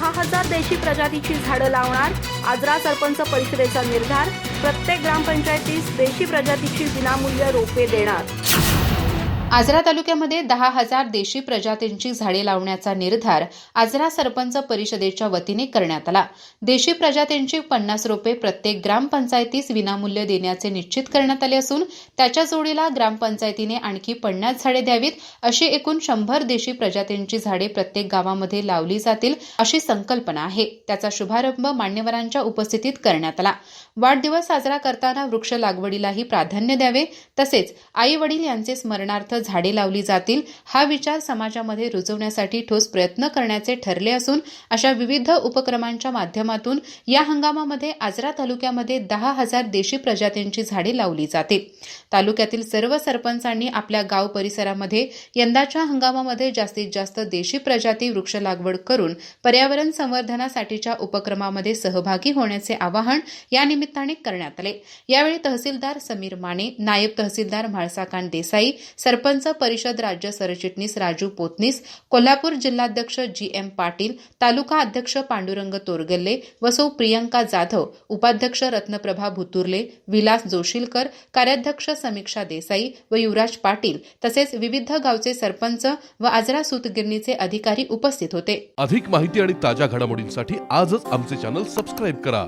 दहा हजार देशी प्रजातीची झाडं लावणार. आजरा सरपंच परिषदेचा निर्धार प्रत्येक ग्रामपंचायतीस देशी प्रजातीची विनामूल्य रोपे देणार. आजरा तालुक्यामध्ये दहा हजार देशी प्रजातींची झाडे लावण्याचा निर्धार आजरा सरपंच परिषदेच्या वतीने करण्यात आला. देशी प्रजातींची पन्नास रोपे प्रत्येक ग्रामपंचायतीस विनामूल्य देण्याचे निश्चित करण्यात आले असून त्याच्या जोडीला ग्रामपंचायतीने आणखी पन्नास झाडे द्यावीत अशी एकूण शंभर देशी प्रजातींची झाडे प्रत्येक गावामध्ये लावली जातील अशी संकल्पना आहे. त्याचा शुभारंभ मान्यवरांच्या उपस्थितीत करण्यात आला. वाढदिवस साजरा करताना वृक्ष लागवडीलाही प्राधान्य द्यावे तसेच आई वडील यांचे स्मरणार्थ झाडे लावली जातील हा विचार समाजामध्ये रुजवण्यासाठी ठोस प्रयत्न करण्याचे ठरले असून अशा विविध उपक्रमांच्या माध्यमातून या हंगामामध्ये आजरा तालुक्यामध्ये दहा हजार देशी प्रजातींची झाडे लावली जातील तालुक्यातील सर्व सरपंचांनी आपल्या गाव परिसरामध्ये यंदाच्या हंगामामध्ये जास्तीत जास्त देशी प्रजाती वृक्ष लागवड करून पर्यावरण संवर्धनासाठीच्या उपक्रमामध्ये सहभागी होण्याचे आवाहन या निमित्ताने करण्यात आले. यावेळी तहसीलदार समीर माने नायब तहसीलदार म्हाळसाकांत देसाई सरपंच परिषद राज्य सरचिटणीस राजू पोतनीस कोल्हापूर जिल्हाध्यक्ष जी एम पाटील तालुका अध्यक्ष पांडुरंग तोरगल्ले वसौ प्रियंका जाधव उपाध्यक्ष रत्नप्रभा भुतुर्ले विलास जोशीलकर कार्याध्यक्ष समीक्षा देसाई व युवराज पाटील तसेच विविध गावचे सरपंच व आजरा सूतगिरणीचे अधिकारी उपस्थित होते. अधिक माहिती आणि ताज्या घडामोडींसाठी आजच आमचे चॅनल सबस्क्राईब करा.